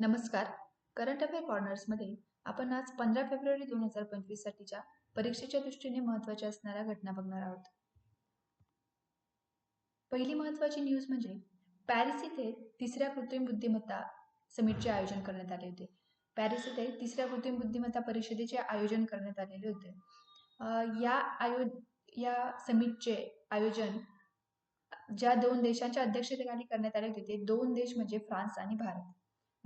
नमस्कार. Current affair कॉर्नर्समध्ये आपण आज पंधरा फेब्रुवारी दोन हजार पंचवीस साठीच्या परीक्षेच्या दृष्टीने महत्त्वाच्या असणाऱ्या घटना बघणार आहोत. पहिली महत्त्वाची न्यूज म्हणजे पॅरिस इथे तिसऱ्या कृत्रिम बुद्धिमत्ता समिटचे आयोजन करण्यात आले होते. पॅरिस इथे तिसऱ्या कृत्रिम बुद्धिमत्ता परिषदेचे आयोजन करण्यात आलेले होते. या आयो या समिटचे आयोजन ज्या दोन देशांच्या अध्यक्षतेखाली करण्यात आले होते ते दोन देश म्हणजे फ्रान्स आणि भारत.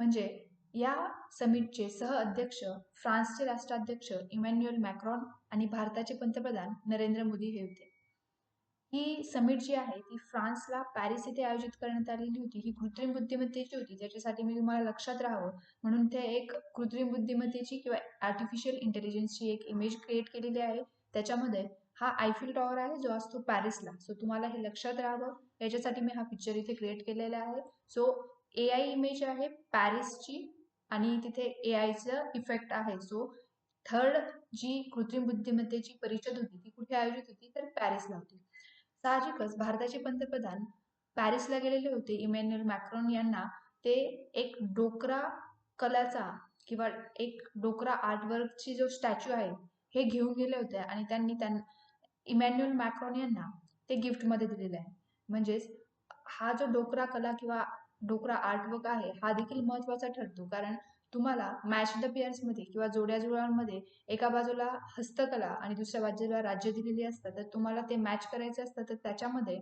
म्हणजे या समिटचे सह अध्यक्ष फ्रान्सचे राष्ट्राध्यक्ष इमॅन्युअल मॅक्रॉन आणि भारताचे पंतप्रधान नरेंद्र मोदी हे होते. ही समिट जी आहे ती फ्रान्सला पॅरिस येथे आयोजित करण्यात आलेली होती. ही कृत्रिम बुद्धिमत्तेची होती. ज्याच्यासाठी मी तुम्हाला लक्षात राहावं म्हणून ते एक कृत्रिम बुद्धिमत्तेची किंवा आर्टिफिशियल इंटेलिजन्सची एक इमेज क्रिएट केलेली आहे. त्याच्यामध्ये हा आयफिल टॉवर आहे जो असतो पॅरिसला. सो तुम्हाला हे लक्षात राहावं. याच्यासाठी मी हा पिक्चर इथे क्रिएट केलेला आहे. सो ए आय इमेज आहे पॅरिसची आणि तिथे ए आयचं इफेक्ट आहे. सो थर्ड जी कृत्रिम बुद्धिमत्तेची परिषद होती ती कुठे आयोजित होती? तर पॅरिसला होती. साहजिकच भारताचे पंतप्रधान पॅरिसला गेलेले होते. इमॅन्युअल मॅक्रॉन यांना ते एक डोकरा कलाचा किंवा एक डोकरा आर्टवर्कची जो स्टॅच्यू आहे हे घेऊन गेले होते आणि त्यांनी त्यां इमॅन्युअल मॅक्रॉन यांना ते गिफ्टमध्ये दिलेलं आहे. म्हणजेच हा जो डोकरा कला किंवा डोकरा आर्टवर्क आहे हा देखील महत्त्वाचा ठरतो. कारण तुम्हाला मॅच द पेअर्समध्ये किंवा जोड्या जुळ्यांमध्ये एका बाजूला हस्तकला आणि दुसऱ्या बाजूला राज्य दिलेली असतात तर तुम्हाला ते मॅच करायचे असतं तर त्याच्यामध्ये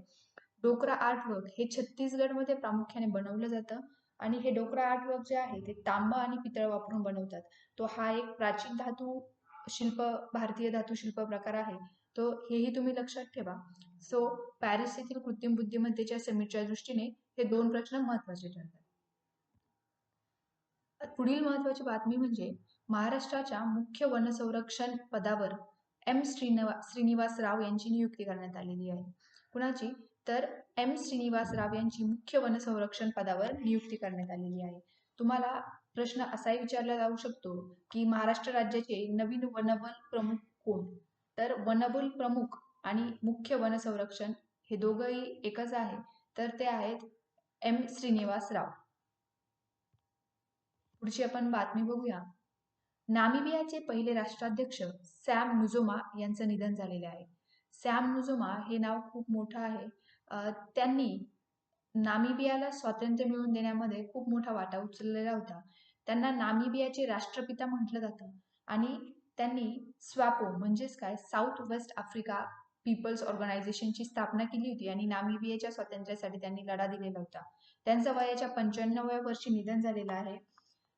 डोकरा आर्टवर्क हे छत्तीसगडमध्ये प्रामुख्याने बनवलं जातं. आणि हे डोकरा आर्टवर्क जे आहे ते तांबा आणि पितळ वापरून बनवतात. तो हा एक प्राचीन धातू शिल्प भारतीय धातू शिल्प प्रकार आहे. तो हेही तुम्ही लक्षात ठेवा. सो पॅरिस येथील कृत्रिम बुद्धिमत्तेच्या समिटच्या दृष्टीने हे दोन प्रश्न महत्त्वाचे ठरतात. पुढील महत्वाची बातमी म्हणजे महाराष्ट्राच्या मुख्य वनसंरक्षण पदावर एम श्रीनिवा श्रीनिवास राव यांची नियुक्ती करण्यात आलेली आहे. कुणाची? तर एम श्रीनिवास राव यांची मुख्य वनसंरक्षण पदावर नियुक्ती करण्यात आलेली आहे. तुम्हाला प्रश्न असाही विचारला जाऊ शकतो की महाराष्ट्र राज्याचे नवीन वनबल प्रमुख कोण? तर वनबल प्रमुख आणि मुख्य वनसंरक्षण हे दोघंही एकच आहे तर ते आहेत एम. श्रीनिवास राव पुढची आपण बातमी बघूया. नामिबियाचे पहिले राष्ट्राध्यक्ष सॅम नुजोमा यांचं निधन झालेले आहे. सॅम नुजोमा हे नाव खूप मोठं आहे. त्यांनी नामिबियाला स्वातंत्र्य मिळवून देण्यामध्ये खूप मोठा वाटा उचललेला होता. त्यांना नामिबियाचे राष्ट्रपिता म्हटलं जातं आणि त्यांनी स्वापो म्हणजेच काय? साऊथ वेस्ट आफ्रिका पीपल्स ऑर्गनायझेशनची स्थापना केली होती आणि नामिबियाच्या स्वातंत्र्यासाठी त्यांनी लढा दिलेला होता. त्यांचा वयाच्या पंच्याण्णव्या वर्षी निधन झालेलं आहे.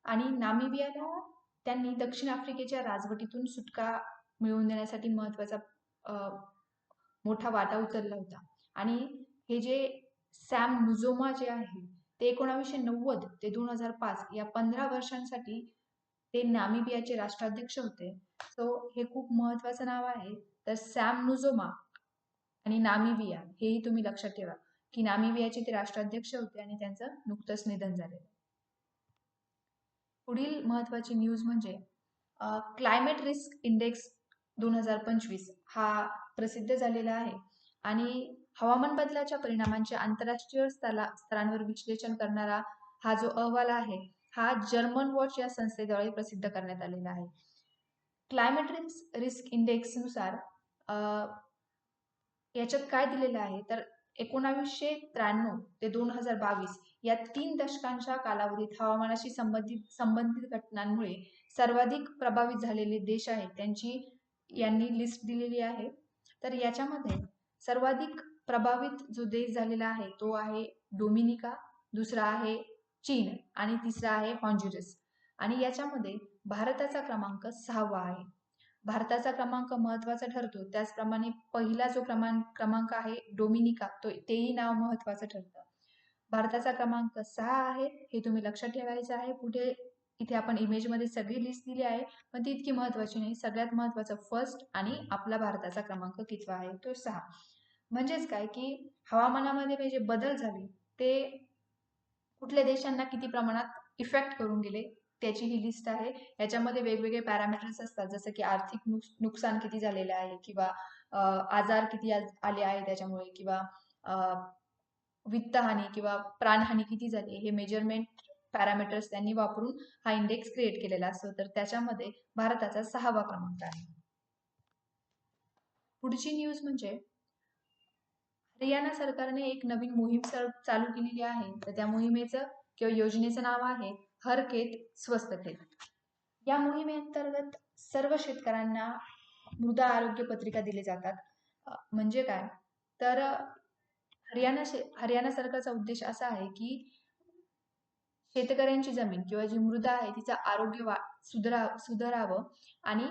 आणि नामिबियाला त्यांनी दक्षिण आफ्रिकेच्या राजवटीतून सुटका मिळवून देण्यासाठी महत्त्वाचा मोठा वाटा उचलला होता. आणि हे जे सॅम नुजोमा जे आहे ते एकोणावीसशे नव्वद ते दोन हजार पाच या पंधरा वर्षांसाठी ते नामिबियाचे राष्ट्राध्यक्ष होते. सो हे खूप महत्वाचं नाव आहे. तर सॅम नुझोमा आणि नामिबिया हेही तुम्ही लक्षात ठेवा की नामिबियाचे ते राष्ट्राध्यक्ष होते आणि त्यांचं नुकतंच निधन झालेलं पुढील महत्वाची न्यूज म्हणजे क्लायमेट रिस्क इंडेक्स दोन हजार पंचवीस हा प्रसिद्ध झालेला आहे आणि हवामान बदलाच्या परिणामांचे आंतरराष्ट्रीय स्तरा स्तरांवर विश्लेषण करणारा हा जो अहवाल आहे हा जर्मन वॉच या संस्थेद्वारे प्रसिद्ध करण्यात आलेला आहे. क्लायमेट रिस्क रिस्क इंडेक्सनुसार याच्यात काय दिलेलं आहे? तर एकोणावीसशे त्र्याण्णव ते दोन हजार बावीस या तीन दशकांच्या कालावधीत हवामानाशी संबंधित संबंधित घटनांमुळे सर्वाधिक प्रभावित झालेले देश आहेत त्यांची यांनी लिस्ट दिलेली आहे. तर याच्यामध्ये सर्वाधिक प्रभावित जो देश झालेला आहे तो आहे डोमिनिका दुसरा आहे चीन आणि तिसरा आहे हॉन्ज्युरस. आणि याच्यामध्ये भारताचा क्रमांक सहावा आहे. भारताचा क्रमांक महत्त्वाचा ठरतो. त्याचप्रमाणे पहिला जो क्रमांक क्रमांक आहे डोमिनिका तो तेही नाव महत्वाचं ठरतं. भारताचा क्रमांक सहा आहे हे तुम्ही लक्षात ठेवायचं आहे. पुढे इथे आपण इमेजमध्ये सगळी लिस्ट दिली आहे पण ती इतकी महत्वाची नाही. सगळ्यात महत्वाचं फर्स्ट आणि आपला भारताचा क्रमांक कितवा आहे तो सहा. म्हणजेच काय की हवामानामध्ये म्हणजे बदल झाले ते कुठल्या देशांना किती प्रमाणात इफेक्ट करून गेले? त्याची ही लिस्ट आहे. याच्यामध्ये वेगवेगळे पॅरामीटर्स असतात. जसं की आर्थिक नुकसान किती झालेलं आहे किंवा आजार किती आले आहे त्याच्यामुळे किंवा वित्तहानी किंवा प्राणहानी किती झाली हे मेजरमेंट पॅरामीटर्स त्यांनी वापरून हा इंडेक्स क्रिएट केलेला असतो. तर त्याच्यामध्ये भारताचा सहावा क्रमांक आहे. पुढची न्यूज म्हणजे हरियाणा सरकारने एक नवीन मोहीम चालू केलेली आहे. तर त्या मोहिमेचं किंवा योजनेचं नाव आहे हर खेत स्वस्त खेत या मोहिमेअंतर्गत सर्व शेतकऱ्यांना मृदा आरोग्य पत्रिका दिले जातात. म्हणजे काय? तर हरियाणा शे हरियाणा सरकारचा उद्देश असा आहे की शेतकऱ्यांची जमीन किंवा जी मृदा आहे तिचं आरोग्य वा सुधरा सुधारावं आणि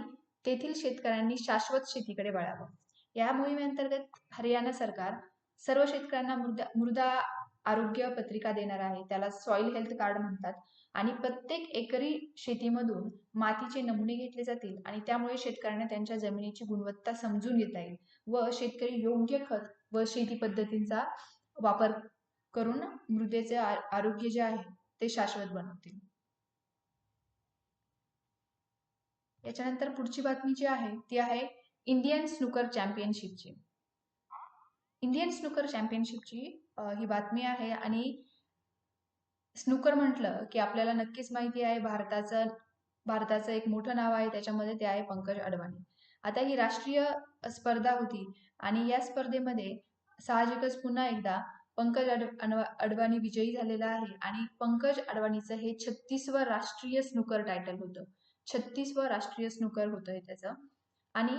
तेथील शेतकऱ्यांनी शाश्वत शेतीकडे वळावं. या मोहिमेअंतर्गत हरियाणा सरकार सर्व शेतकऱ्यांना मृदा मृदा आरोग्य पत्रिका देणार आहे. त्याला सॉइल हेल्थ कार्ड म्हणतात. आणि प्रत्येक एकरी शेतीमधून मातीचे नमुने घेतले जातील आणि त्यामुळे शेतकऱ्यांना त्यांच्या जमिनीची गुणवत्ता समजून घेता येईल व शेतकरी योग्य खत व शेती पद्धतींचा वापर करून मृदेचे आरोग्य जे आहे ते शाश्वत बनवतील. याच्यानंतर पुढची बातमी जी आहे ती आहे इंडियन स्नूकर चॅम्पियनशिपची इंडियन स्नुकर चॅम्पियनशिपची ही बातमी आहे आणि स्नूकर म्हटलं की आपल्याला नक्कीच माहिती आहे भारताचं भारताचं एक मोठं नाव आहे त्याच्यामध्ये ते आहे पंकज अडवाणी. आता ही राष्ट्रीय स्पर्धा होती आणि या स्पर्धेमध्ये साहजिकच पुन्हा एकदा पंकज अडवाणी विजयी झालेला आहे आणि पंकज अडवाणीचं हे छत्तीसवं राष्ट्रीय स्नूकर टायटल होतं. छत्तीसवं राष्ट्रीय स्नूकर होतं हे त्याचं. आणि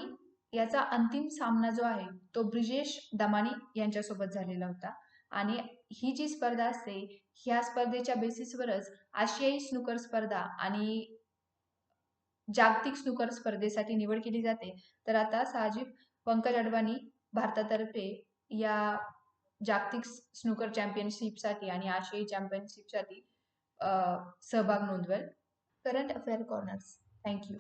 याचा अंतिम सामना जो आहे तो ब्रिजेश दमानी यांच्यासोबत झालेला होता. आणि ही जी स्पर्धा असते ह्या स्पर्धेच्या बेसिसवरच आशियाई स्नूकर स्पर्धा आणि जागतिक स्नूकर स्पर्धेसाठी निवड केली जाते. तर आता साहजिक पंकज अडवाणी भारतातर्फे या जागतिक स्नूकर चॅम्पियनशिपसाठी आणि आशियाई चॅम्पियनशिपसाठी सहभाग नोंदवेल. Current affair corners thank you